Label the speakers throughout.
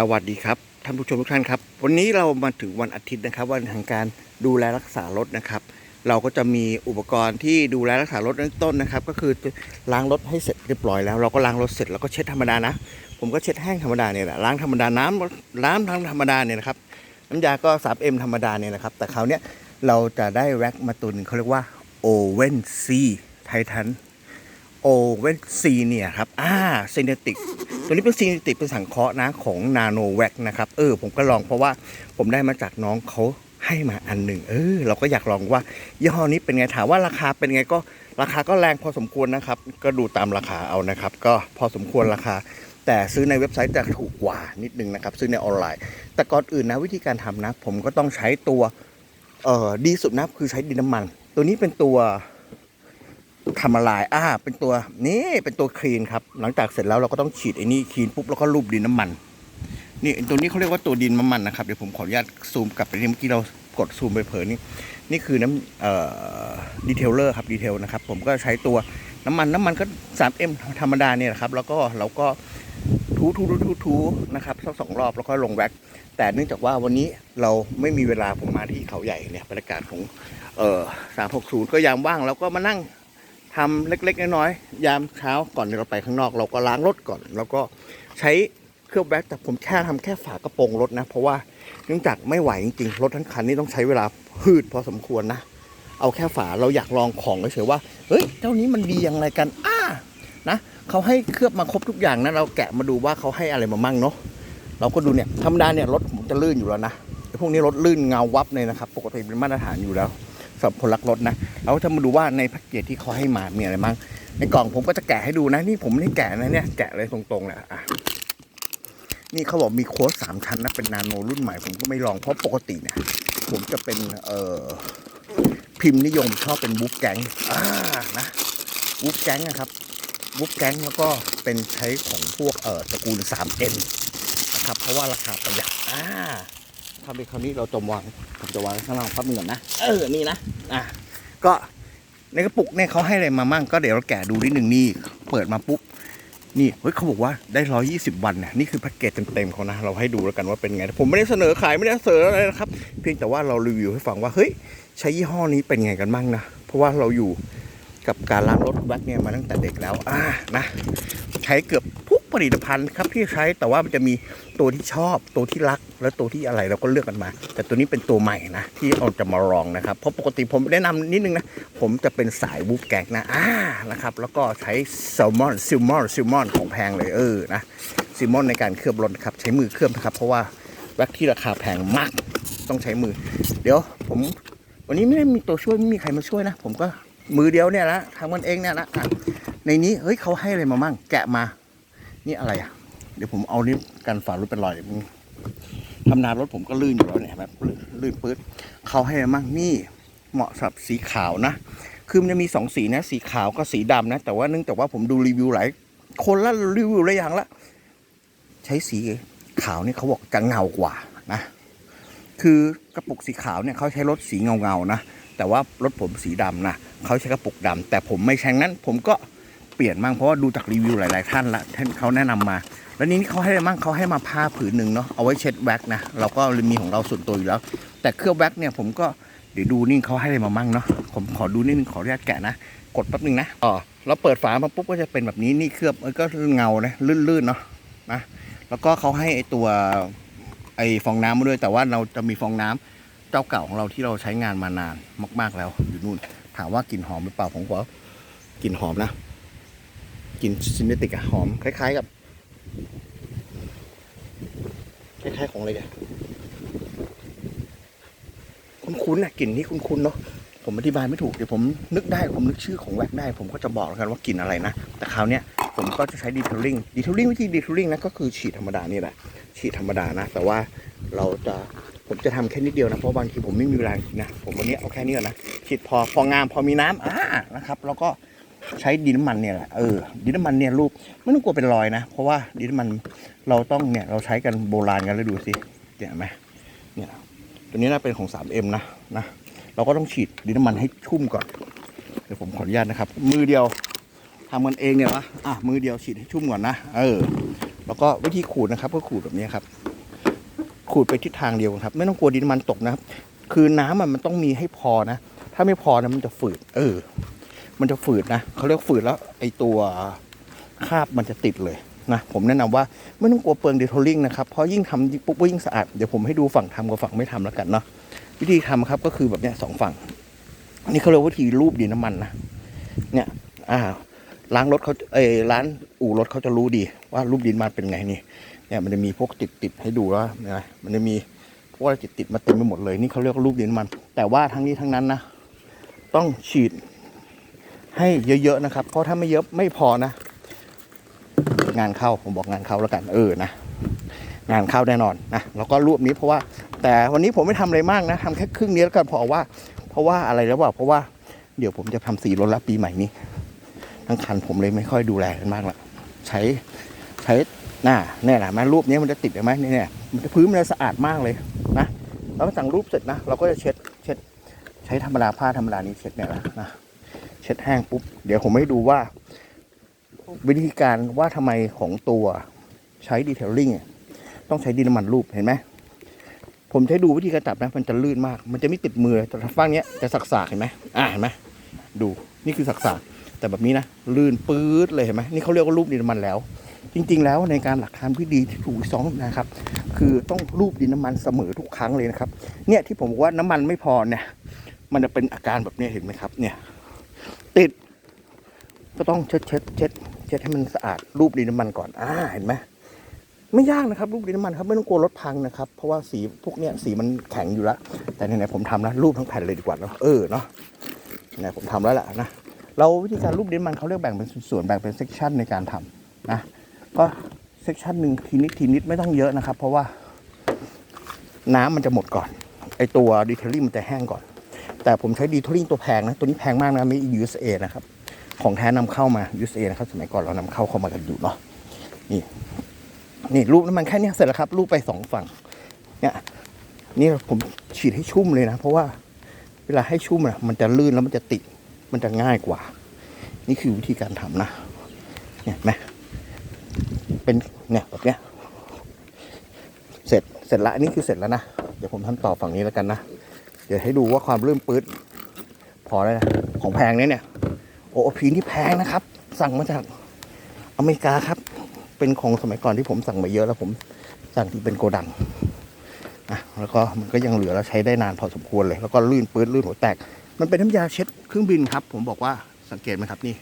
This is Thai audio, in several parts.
Speaker 1: สวัสดีครับท่านผู้ชมทุกท่านครับ วันนี้เรามาถึงวันอาทิตย์นะครับวันแห่งการดูแลรักษารถนะครับ เราก็จะมีอุปกรณ์ที่ดูแลรักษารถเริ่มต้นนะครับ ก็คือล้างรถให้เสร็จเรียบร้อยแล้ว เราก็ล้างรถเสร็จแล้วก็เช็ดธรรมดานะ ผมก็เช็ดแห้งธรรมดาเนี่ยแหละล้างธรรมดาน้ำล้างทั้งธรรมดาเนี่ยนะครับน้ำยาก็ 3M ธรรมดาเนี่ยนะครับ แต่คราวเนี้ยเราจะได้แว็กมาตัวหนึงเขาเรียกว่าโอเวนซีไททัน โอเวนซีเนี่ยครับ อ่าเซเนติก ตัวนี้เป็นซีเนติกเป็นสังเคราะห์นะของนาโนแว็กนะครับ เออ ผมก็ลองเพราะว่าผมได้มาจากน้องเขาให้มาอันหนึ่ง เออ เราก็อยากลองว่ายี่ห้อนี้เป็นไง ถามว่าราคาเป็นไงก็ราคาก็แรงพอสมควรนะครับ ก็ดูตามราคาเอานะครับ ก็พอสมควรราคา แต่ซื้อในเว็บไซต์จะถูกกว่านิดนึงนะครับ ซื้อในออนไลน์ แต่ก่อนอื่นนะวิธีการทำนะ ผมก็ต้องใช้ตัว เออดีสุดนะคือใช้ดินน้ำมัน ตัวนี้เป็นตัว ทำละลายอ่าเป็นตัวนี่เป็นตัวคลีนครับ หลังจากเสร็จแล้วเราก็ต้องฉีดไอ้นี่คลีนปุ๊บแล้วก็รูปดินน้ำมัน นี่ตัวนี้เขาเรียกว่าตัวดินน้ำมันนะครับเดี๋ยวผมขออนุญาตซูมกลับไปที่เมื่อกี้เรากดซูมไปเผยนี่นี่คือน้ำเอ่อดีเทลเลอร์ครับดีเทลนะครับผมก็ใช้ตัวน้ำมันน้ำมันก็ 3M ธรรมดาเนี่ยแหละครับ แล้วก็เราก็ทูทูทูทูทูนะครับสักสองรอบแล้วก็ลงแว็กแต่เนื่องจากว่าวันนี้เราไม่มีเวลาผมมาที่เขาใหญ่เนี่ยบรรยากาศของเอ่อ360ก็ยามว่างเราก็มานั่ง ทำเล็ก ๆ น้อยๆยามเช้าก่อนที่เราไปข้างนอก เราก็ล้างรถก่อน แล้วก็ใช้เครื่องแบ็คแต่ผมแค่ทำแค่ฝากระโปรงรถนะ เพราะว่าเนื่องจากไม่ไหวจริงๆรถทั้งคันนี้ต้องใช้เวลาพืดพอสมควรนะ เอาแค่ฝาเราอยากลองของเฉยๆว่าเฮ้ยเจ้านี้มันดียังไงกันอ้านะเขาให้เคลือบมาครบทุกอย่างนะเราแกะมาดูว่าเขาให้อะไรมามั่งเนาะเราก็ดูเนี่ยธรรมดาเนี่ยรถผมจะลื่นอยู่แล้วนะพวกนี้รถลื่นเงาวับเลยนะครับ ปกติเป็นมาตรฐานอยู่แล้ว สำหรับคนรักรถนะเราจะมาดูว่าในแพ็กเกจที่เขาให้มามีอะไรบ้างในกล่องผมก็จะแกะให้ดูนะ นี่ผมไม่ได้แกะนะเนี่ยแกะเลยตรงๆแหละอะนี่เขาบอกมีโค้ดสามชั้นนะเป็นนาโนรุ่นใหม่ผมก็ไม่ลองเพราะปกติเนี่ยผมจะเป็นเอ่อพิมพ์นิยมชอบเป็นบุ๊กแก๊งอ่านะบุ๊กแก๊งนะครับบุ๊กแก๊งแล้วก็เป็นใช้ของพวกเอ่อตระกูล 3N นะครับเพราะว่าราคาประหยัดอ่าถ้าเป็นคราวนี้เราจะวางผมจะวางข้างล่างพับหนึ่งก่อนนะ เออ นี่นะ อะก็ในกระปุกเนี่ยเขาให้อะไรมามั่งก็เดี๋ยวเราแกะดูนิดหนึ่งนี่เปิดมาปุ๊บนี่เฮ้ยเขาบอกว่าได้ร้อยี่สิบวันเนี่ยนี่คือแพ็กเกจเต็มๆเขานะ เราให้ดูแล้วกันว่าเป็นไง ผมไม่ได้เสนอขายไม่ได้เสนออะไรนะครับ เพียงแต่ว่าเรารีวิวให้ฟังว่า เฮ้ย ใช้ยี่ห้อนี้เป็นไงกันบ้างนะ เพราะว่าเราอยู่กับการล้างรถแว็กเนี่ยมาตั้งแต่เด็กแล้วอ่านะ ใช้เกือบ ผลิตภัณฑ์ครับที่ใช้แต่ว่ามันจะมีตัวที่ชอบตัวที่รัก และตัวที่อะไรเราก็เลือกกันมา แต่ตัวนี้เป็นตัวใหม่นะที่เราจะมาลองนะครับเพราะปกติผมแนะนำนิดนึงนะผมจะเป็นสายวูฟแกกนะอ่านะครับแล้วก็ใช้แซลมอนซิลมอนซิลมอนของแพงเลยเออนะซิลมอนในการเคลือบรถนครับใช้มือเคลือบนะครับเพราะว่าแว็กที่ราคาแพงมากต้องใช้มือ เดี๋ยวผมวันนี้ไม่ได้มีตัวช่วยไม่มีใครมาช่วยนะ ผมก็มือเดียวเนี่ยนะทำมันเองเนี่ยนะอะในนี้เฮ้ยเขาให้อะไรมามั่งแกะมา นี่อะไรอะ เดี๋ยวผมเอานี่กันฝารถเป็นรอยมึงทำนานรถผมก็ลื่นอยู่แล้วเนี่ยแบบลื่นลื่นปื๊ดเขาให้มั่งนี่เหมาะสำหรับสีขาวนะ คือมันจะมีสองสีนะ สีขาวกับสีดำนะ แต่ว่าเนื่องจากว่าผมดูรีวิวหลายคนละรีวิวหลายอย่างละใช้สีขาวนี่เขาบอกจะเงากว่านะ คือกระปุกสีขาวเนี่ยเขาใช้รถสีเงาเงาๆนะ แต่ว่ารถผมสีดำนะเขาใช้กระปุกดำแต่ผมไม่ใช่นั้น ผมก็ เปลี่ยนมั่งเพราะว่าดูจากรีวิวหลาย ๆ ท่านละท่านเขาแนะนำมา แล้วนี้เขาให้อะไรมั่งเขาให้มาผ้าผืนหนึ่งเนาะเอาไว้เช็ดแว็กนะเราก็มีของเราส่วนตัวอยู่แล้ว แต่เครื่องแว็กเนี่ยผมก็เดี๋ยวดูนี่เขาให้อะไรมามั่งเนาะผมขอดูนิดนึงขออนุญาตแกะนะกดแป๊บนึงนะอ๋อเราเปิดฝามาปุ๊บก็จะเป็นแบบนี้นี่เคลือบเอ้ยก็เงานะลื่นๆเนาะนะแล้วก็เขาให้ไอตัวไอฟองน้ำมาด้วย แต่ว่าเราจะมีฟองน้ำเจ้าเก่าของเราที่เราใช้งานมานานมาก ๆแล้วอยู่นู่น ถามว่ากลิ่นหอมหรือเปล่าผมก็ว่ากลิ่นหอมนะ กลิ่นซินเนติกอะหอม คล้าย ๆ กับ คล้าย ๆ ของอะไรเนี่ยคุ้นๆนะกลิ่นนี้คุ้นๆเนาะผมอธิบายไม่ถูกเดี๋ยวผมนึกได้ผมนึกชื่อของแว็กได้ ผมก็จะบอกแล้วกันว่ากลิ่นอะไรนะ แต่คราวเนี้ยผมก็จะใช้ดีเทลลิ่งดีเทลลิ่งวิธีดีเทลลิ่งนะก็คือฉีดธรรมดานี่แหละฉีดธรรมดานะ แต่ว่าเราจะผมจะทำแค่นิดเดียวนะ เพราะบางทีผมไม่มีเวลานะ ผมวันนี้เอาแค่นี้ก่อนนะฉีดพอพองามพอมีน้ำอ่านะครับ แล้วก็ ใช้ดินน้ำมันเนี่ยแหละเออดินน้ำมันเนี่ยรูปไม่ต้องกลัวเป็นรอยนะ เพราะว่าดินน้ำมันเราต้องเนี่ยเราใช้กันโบราณกันแล้วดูสิเห็นไหมเนี่ยตัวนี้น่าเป็นของ 3M นะนะเราก็ต้องฉีดดินน้ำมันให้ชุ่มก่อนเดี๋ยวผมขออนุญาตนะครับ มือเดียวทำกันเองเนี่ยวะอะมือเดียวฉีดให้ชุ่มก่อนนะเออ แล้วก็วิธีขูดนะครับ ก็ขูดแบบนี้ครับ ขูดไปทิศทางเดียวครับ ไม่ต้องกลัวดินน้ำมันตกนะครับ คือน้ำอะมันต้องมีให้พอนะ ถ้าไม่พอนะมันจะฝืด เออ มันจะฝืดนะเขาเรียกฝืดแล้วไอตัวคาบมันจะติดเลยนะผมแนะนำว่าไม่ต้องกลัวเปลืองเดทโทลิ่งนะครับเพราะยิ่งทำปุ๊บยิ่งสะอาดเดี๋ยวผมให้ดูฝั่งทำกับฝั่งไม่ทำแล้วกันเนาะวิธีทำครับก็คือแบบเนี้ยสองฝั่ง นี่เขาเรียกวิธีรูปดินน้ำมันนะเนี่ยอ่าล้างรถเขาเอร้านอู่รถเขาจะรู้ดีว่ารูปดินมันเป็นไงนี่เนี่ยมันจะมีพวกติดติดให้ดูว่านะมันจะมีพวกติดติดมาเต็มไปหมดเลยนี่เขาเรียกรูปดินน้ำมัน แต่ว่าทั้งนี้ทั้งนั้นนะต้องฉีด ให้เยอะๆนะครับ เพราะถ้าไม่เยอะไม่พอนะ งานเข้าผมบอกงานเข้าแล้วกัน เออนะงานเข้าแน่นอนนะแล้วก็รูปนี้เพราะว่า แต่วันนี้ผมไม่ทำอะไรมากนะทำแค่ครึ่งนี้แล้วกันเพราะว่า เพราะว่าอะไรแล้วว่าเพราะว่าเดี๋ยวผมจะทำสีรถล้วปีใหม่นี้ทั้งคันผมเลยไม่ค่อยดูแลกันมากละใช้ใช้หน้าเนี่ยแหละแม่รูปนี้มันจะติดไหมเนี่ยเนี่ยมันจะพื้นมันจะสะอาดมากเลยนะแล้วสั่งรูปเสร็จนะ เราก็จะเช็ดเช็ด ใช้ธรรมดาผ้าธรรมดานี้เช็ดเนี่ยแหละนะ เช็ดแห้งปุ๊บ เดี๋ยวผมให้ดูว่า วิธีการว่าทำไมของตัวใช้ดีเทลลิ่งต้องใช้ดินน้ำมันรูปเห็นไหมผมใช้ดูวิธีการจับนะ มันจะลื่นมาก มันจะไม่ติดมือแต่ทางฝั่งนี้จะสักสากเห็นไหมอ่าเห็นไหมดูนี่คือสักสากแต่แบบนี้นะลื่นปื๊ดเลยเห็นไหมนี่เขาเรียกว่ารูปดินน้ำมันแล้ว จริง ๆ แล้วในการหลักการที่ดีที่ถูกสองนะครับ คือต้องรูปดินน้ำมันเสมอทุกครั้งเลยนะครับ เนี่ยที่ผมบอกว่าน้ำมันไม่พอเนี่ยมันจะเป็นอาการแบบนี้เห็นไหมครับเนี่ย ติด ก็ต้องเช็ดเช็ดเช็ดเช็ดให้มันสะอาดรูปดินน้ำมันก่อนอ่าเห็นไหมไม่ยากนะครับ รูปดินน้ำมันครับไม่ต้องกลัวรถพังนะครับ เพราะว่าสีพวกเนี้ยสีมันแข็งอยู่แล้ว แต่ไหนๆผมทำแล้วรูปทั้งแผ่นเลยดีกว่าเนอะเออเนาะไหนผมทำแล้วแหละนะเราวิธีการรูปดินน้ำมันเขาเรียกแบ่งเป็นส่วนแบ่งเป็นเซกชันในการทำนะก็เซกชันหนึ่งทีนิดทีนิดไม่ต้องเยอะนะครับ เพราะว่าน้ำมันจะหมดก่อนไอตัวดีเทลลิ่งมันจะแห้งก่อน แต่ผมใช้ดีทลลิ่งตัวแพงนะ ตัวนี้แพงมากนะมี USA นะครับ ของแท้นำเข้ามา USA นะครับ สมัยก่อนเรานำเข้าเข้ามากันอยู่เนาะนี่นี่รูปน้ำมันแค่นี้เสร็จแล้วครับรูปไปสองฝั่ง เนี่ยนี่ผมฉีดให้ชุ่มเลยนะ เพราะว่าเวลาให้ชุ่มอะมันจะลื่นแล้วมันจะติดมันจะง่ายกว่า นี่คือวิธีการทำนะ เนี่ยไหมเป็นเนี่ยแบบเนี้ยเสร็จเสร็จละนนี้คือเสร็จแล้วนะ เดี๋ยวผมทำต่อฝั่งนี้แล้วกันนะ เดี๋ยวให้ดูว่าความลื่นปื๊ดพอแล้วนะของแพงเนี่ยเนี่ยโอ้พีนี่แพงนะครับ สั่งมาจากอเมริกาครับ เป็นของสมัยก่อนที่ผมสั่งมาเยอะแล้วผมสั่งที่เป็นโกดังนะแล้วก็มันก็ยังเหลือแล้วใช้ได้นานพอสมควรเลย แล้วก็ลื่นปื้ดลื่นหัวแตก มันเป็นน้ำยาเช็ดเครื่องบินครับ ผมบอกว่าสังเกตไหมครับนี่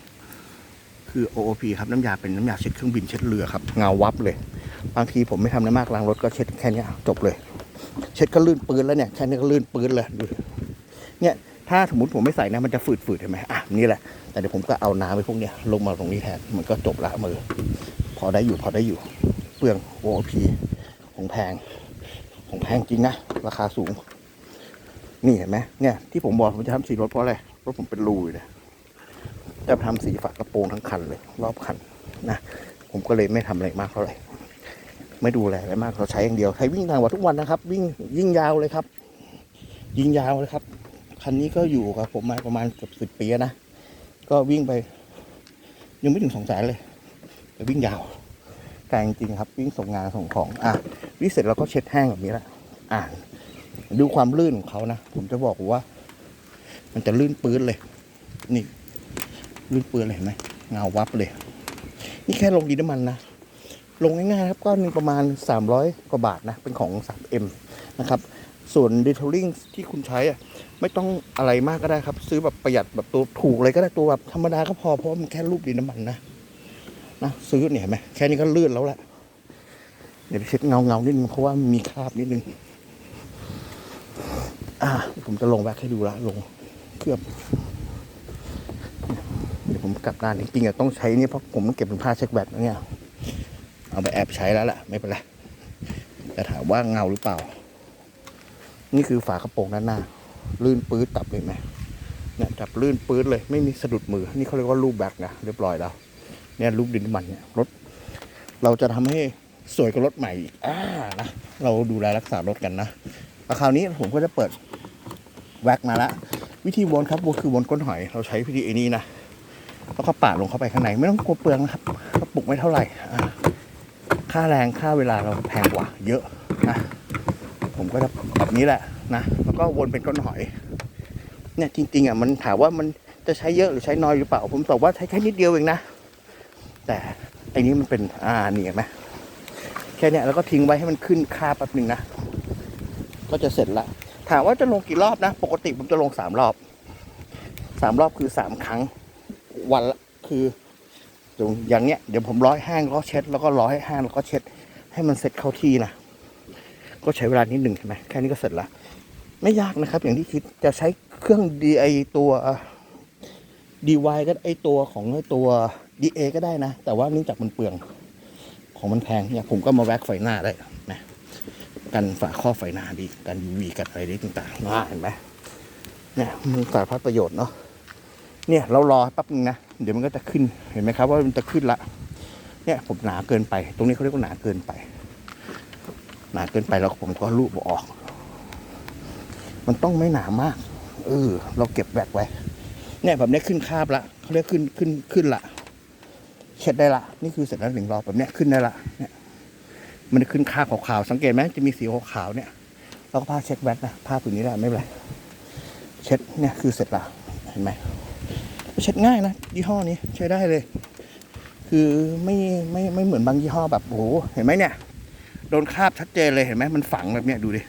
Speaker 1: คือ OOP ครับน้ำยาเป็นน้ำยาเช็ดเครื่องบินเช็ดเรือครับเงาวับเลย บางทีผมไม่ทำอะไรมากล้างรถก็เช็ดแค่นี้จบเลย เช็ดก็ลื่นปื้ดแล้วเนี่ยแค่นี้ก็ลื่นปื้ดเลยดูเนี่ยถ้าสมมติผมไม่ใส่นะมันจะฝืดๆเห็นไหมอะนี่แหละแต่เดี๋ยวผมก็เอาน้ำไปพวกเนี้ยลงมาตรงนี้แทนมันก็จบละมือ พอได้อยู่พอได้อยู่ เปลือง OOP ของแพงของแพงจริงนะราคาสูง นี่เห็นไหมเนี่ยที่ผมบอกผมจะทำสีรถเพราะอะไรรถผมเป็นรูเนี่ยจะทำสีฝากระโปรงทั้งคันเลย รอบคันนะผมก็เลยไม่ทำอะไรมากเท่าไหร่ ไม่ดูแลอะไรมากเราใช้อย่างเดียวใช้วิ่งทางวัดทุกวันนะครับ วิ่งยิ่งยาวเลยครับ ยิงยาวเลยครับคันนี้ก็อยู่กับผมมาประมาณเกือบสิบปีนะก็วิ่งไป ยังไม่ถึงสองแสนเลยแต่วิ่งยาวแต่จริงครับ วิ่งส่งงานส่งของ อะวิ่งเสร็จเราก็เช็ดแห้งแบบนี้แหละอ่านดูความลื่นของเขานะผมจะบอกว่า มันจะลื่นปื้นเลย นี่ ลื่นปื้นเลยเห็นไหมเงาวับเลย นี่แค่ลงดีน้ำมันนะ ลงง่ายๆครับก้อนหนึงประมาณ 300 กว่าบาทนะ เป็นของ 3M นะครับ ส่วนดีเทลลิ่งที่คุณใช้อะไม่ต้องอะไรมากก็ได้ครับ ซื้อแบบประหยัดแบบตัวถูกเลยก็ได้ตัวแบบธรรมดาก็พอเพราะมันแค่รูปดินน้ำมันนะนะซื้อเนี่ยเห็นไหมแค่นี้ก็ลื่นแล้วแหละเดี๋ยวไปเช็ดเงาเงาๆนิดนึงเพราะว่ามีคราบนิดนึงอ่าผมจะลงแบ็คให้ดูละลงเคลือบเดี๋ยวผมกลับด้านจริงๆอะต้องใช้นี่เพราะผมต้องเก็บเป็นผ้าเช็คแบตนะเนี่ย เอาไปแอบใช้แล้วแหละไม่เป็นไรแต่ถามว่าเงาหรือเปล่า นี่คือฝากระโปรงด้านหน้า ลื่นปื๊ดตับเลยไหมเนี่ยจับลื่นปื๊ดเลย ไม่มีสะดุดมือ นี่เขาเรียกว่ารูปแบ็คนะเรียบร้อยแล้วเนี่ยรูปดินมันเนี่ยรถ เราจะทำให้สวยกว่ารถใหม่อีกอ่านะเราดูแลรักษารถกันนะคราวนี้ผมก็จะเปิดแว็กมาละวิธีวนครับวนคือวนก้นหอย เราใช้วิธีไอ้นี้นะแล้วก็ปาดลงเข้าไปข้างในไม่ต้องกลัวเปลืองนะครับกระปุกไม่เท่าไหร่อ่า ค่าแรงค่าเวลาเราแพงกว่า เยอะนะผมก็จะแบบนี้แหละนะแล้วก็วนเป็นก้อนหอยเนี่ยจริงๆอะมันถามว่ามันจะใช้เยอะหรือใช้น้อยหรือเปล่า ผมตอบว่าใช้แค่นิดเดียวเองนะ แต่อ้นี้มันเป็นอ่านี่เห็นไหมแค่เนี้ยแล้วก็ทิ้งไว้ให้มันขึ้นค่าแป๊บหนึ่งนะก็จะเสร็จละถามว่าจะลงกี่รอบนะ ปกติผมจะลงสามรอบสามรอบคือสามครั้ง วันละคือ ตรงอย่างเนี้ยเดี๋ยวผมร้อยแห้งแล้วก็เช็ด แล้วก็ร้อยแห้งแล้วก็เช็ด ให้มันเสร็จเข้าที่นะก็ใช้เวลานิดหนึ่งใช่ไหมแค่นี้ก็เสร็จละไม่ยากนะครับ อย่างที่คิดจะใช้เครื่องดีไอตัว DY ก็ไอตัวของไอตัว DA ก็ได้นะ แต่ว่าเนื่องจากมันเปลืองของมันแพงเนี่ยผมก็มาแว็กไฟหน้าได้นะกันฝาข้อไฟหน้าดีกัน UV กันอะไรนี้ต่างๆนะเห็นไหมเนี่ยมันสารพัดประโยชน์เนาะ เนี่ยเรารอแป๊บนึงนะ เดี๋ยวมันก็จะขึ้นเห็นไหมครับว่ามันจะขึ้นละ เนี่ยผมหนาเกินไป ตรงนี้เขาเรียกว่าหนาเกินไป หนาเกินไปแล้วผมก็รูปออก มันต้องไม่หนามากเออเราเก็บแบกไว้ เนี่ยแบบนี้ขึ้นคาบละเขาเรียกขึ้นขึ้นขึ้นละเช็ดได้ละ นี่คือเสร็จแล้วหนึ่งรอบแบบนี้ขึ้นได้ละเนี่ย มันขึ้นคาบขาวๆสังเกตไหมจะมีสีขาวๆเนี่ยเราก็ผ้าเช็ดแว็กนะผ้าผืนนี้แหละไม่เป็นไรเช็ดเนี่ยคือเสร็จละเห็นไหม เช็ดง่ายนะยี่ห้อนี้ใช้ได้เลย คือไม่ไม่ไม่เหมือนบางยี่ห้อแบบโอ้เห็นไหมเนี่ยโดนคราบชัดเจนเลยเห็นไหมมันฝังแบบเนี้ยดูดิ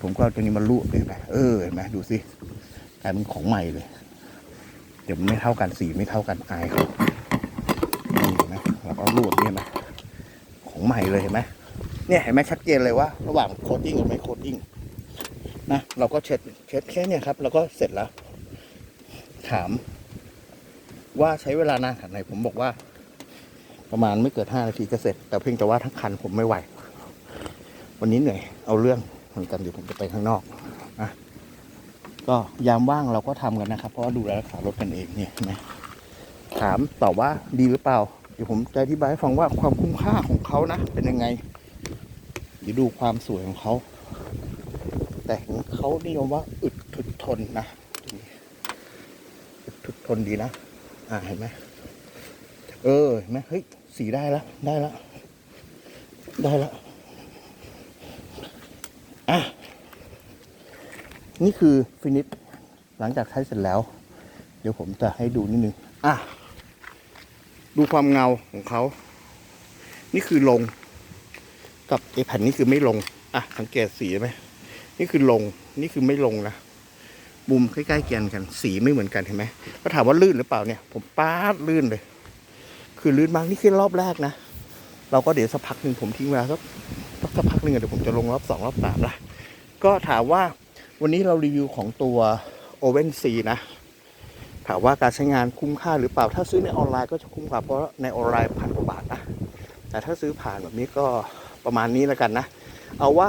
Speaker 1: ผมก็ตัวนี้มาลูบเห็นไหมเออเห็นไหมดูสิกลายเป็นของใหม่เลย เดี๋ยวมันไม่เท่ากันสีไม่เท่ากันอายเขานี่เห็นไหมเราก็รูดเนี่ยนะของใหม่เลยเห็นไหมเนี่ยเห็นไหมชัดเจนเลยว่าระหว่างโคตติ้งกับไม่โคตติ้งนะเราก็เช็ดเช็ดแค่เนี่ยครับ แล้วก็เสร็จแล้ว ถาม ว่าใช้เวลานานขนาดไหนผมบอกว่า ประมาณไม่เกินห้านาทีก็เสร็จ แต่เพียงแต่ว่าทั้งคันผมไม่ไหว วันนี้เหนื่อยเอาเรื่องเหมือนกันเดี๋ยวผมจะไปข้างนอกนะก็ยามว่างเราก็ทำกันนะครับ เพราะว่าดูแลรักษารถกันเองเนี่ยเห็นไหมถามตอบว่าดีหรือเปล่า เดี๋ยวผมจะอธิบายให้ฟังว่าความคุ้มค่าของเขานะ เป็นยังไงเดี๋ยวดูความสวยของเขา แต่งเขานิยมว่าอึดถึกทนนะอึดทนดีนะ อ่าเห็นไหมเออเห็นไหมเฮ้ยสีได้แล้วได้แล้วได้แล้วอะนี่คือฟินิชหลังจากใช้เสร็จแล้ว เดี๋ยวผมจะให้ดูนิดนึงอะดูความเงาของเขา นี่คือลง กับไอแผ่นนี้คือไม่ลง อะ สังเกตสีไหม นี่คือลง นี่คือไม่ลงนะ มุมใกล้ๆเคียงกัน สีไม่เหมือนกันเห็นไหมก็ถามว่าลื่นหรือเปล่าเนี่ย ผมป้าดลื่นเลย คือลื่นมากนี่คือรอบแรกนะ เราก็เดี๋ยวสักพักหนึ่งผมทิ้งเวลาสักสักพักหนึ่งเดี๋ยวผมจะลงรอบสองรอบสามละก็ถามว่าวันนี้เรารีวิวของตัว o v e n C นะ ถามว่าการใช้งานคุ้มค่าหรือเปล่า ถ้าซื้อในออนไลน์ก็จะคุ้มกว่าเพราะในออนไลน์พันกว่าบาทนะ แต่ถ้าซื้อผ่านแบบนี้ก็ประมาณนี้แล้วกันนะ เอาว่า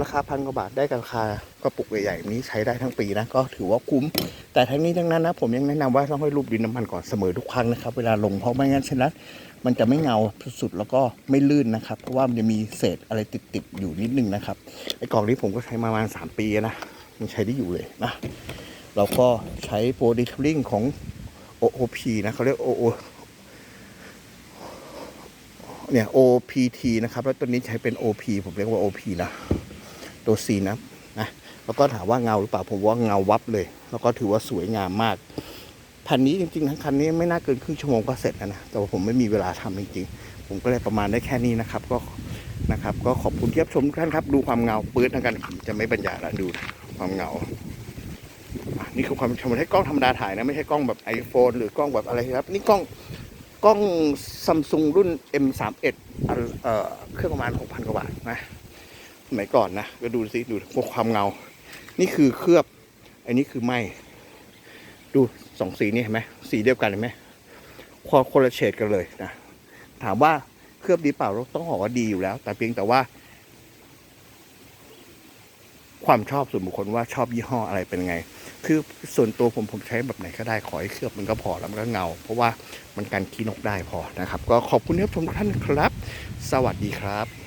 Speaker 1: ราคาพันกว่าบาทได้กับราคากระปุกใหญ่ๆนี้ใช้ได้ทั้งปีนะก็ถือว่าคุ้ม แต่ทั้งนี้ทั้งนั้นนะผมยังแนะนำว่าต้องให้รูปดินน้ำมันก่อนเสมอทุกครั้งนะครับ เวลาลงเพราะไม่งั้นฉะนั้นมันจะไม่เงาสุดๆแล้วก็ไม่ลื่นนะครับ เพราะว่ามันจะมีเศษอะไรติดๆอยู่นิดนึงนะครับไอ้กล่องนี้ผมก็ใช้มาประมาณสามปีนะยังใช้ได้อยู่เลยนะเราก็ใช้โปรดิทัลลิ่งของ OOP นะเขาเรียก OO เนี่ย OPT นะครับ แล้วตัวนี้ใช้เป็น OP ผมเรียกว่า OP นะ ตัว C นะนะแล้วก็ถามว่าเงาหรือเปล่าผมว่าเงาวับเลย แล้วก็ถือว่าสวยงามมากแผ่นนี้จริงๆทั้งคันนี้ไม่น่าเกินครึ่งชั่วโมงก็เสร็จแล้วนะแต่ว่าผมไม่มีเวลาทำจริงๆ ผมก็เลยประมาณได้แค่นี้นะครับ ก็นะครับ ก็ขอบคุณที่รับชมทุกท่านครับ ดูความเงาปื๊ดนะกันผมจะไม่บรรยายละดูความเงาอะนี่คือความชมใช้กล้องธรรมดาถ่ายนะไม่ใช่กล้องแบบ iPhone หรือกล้องแบบอะไรครับ นี่กล้อง กล้องซัมซุงรุ่น M31 เอ่อเครื่องประมาณ 6,000 กว่าบาทนะสมัยก่อนนะ ก็ดูสิ ดูความเงา นี่คือเคลือบ อันนี้คือไหมดูสองสีนี่เห็นไหมสีเดียวกันเห็นไหมคนคนละเฉดกันเลยนะถามว่าเคลือบดีเปล่าเราต้องบอกว่าดีอยู่แล้ว แต่เพียงแต่ว่า ความชอบส่วนบุคคลว่าชอบยี่ห้ออะไรเป็นไง คือส่วนตัวผมผมใช้แบบไหนก็ได้ขอให้เคลือบมันก็พอแล้วมันก็เงา เพราะว่ามันกันขี้นกได้พอนะครับ ก็ขอบคุณที่รับชมทุกท่านครับ สวัสดีครับ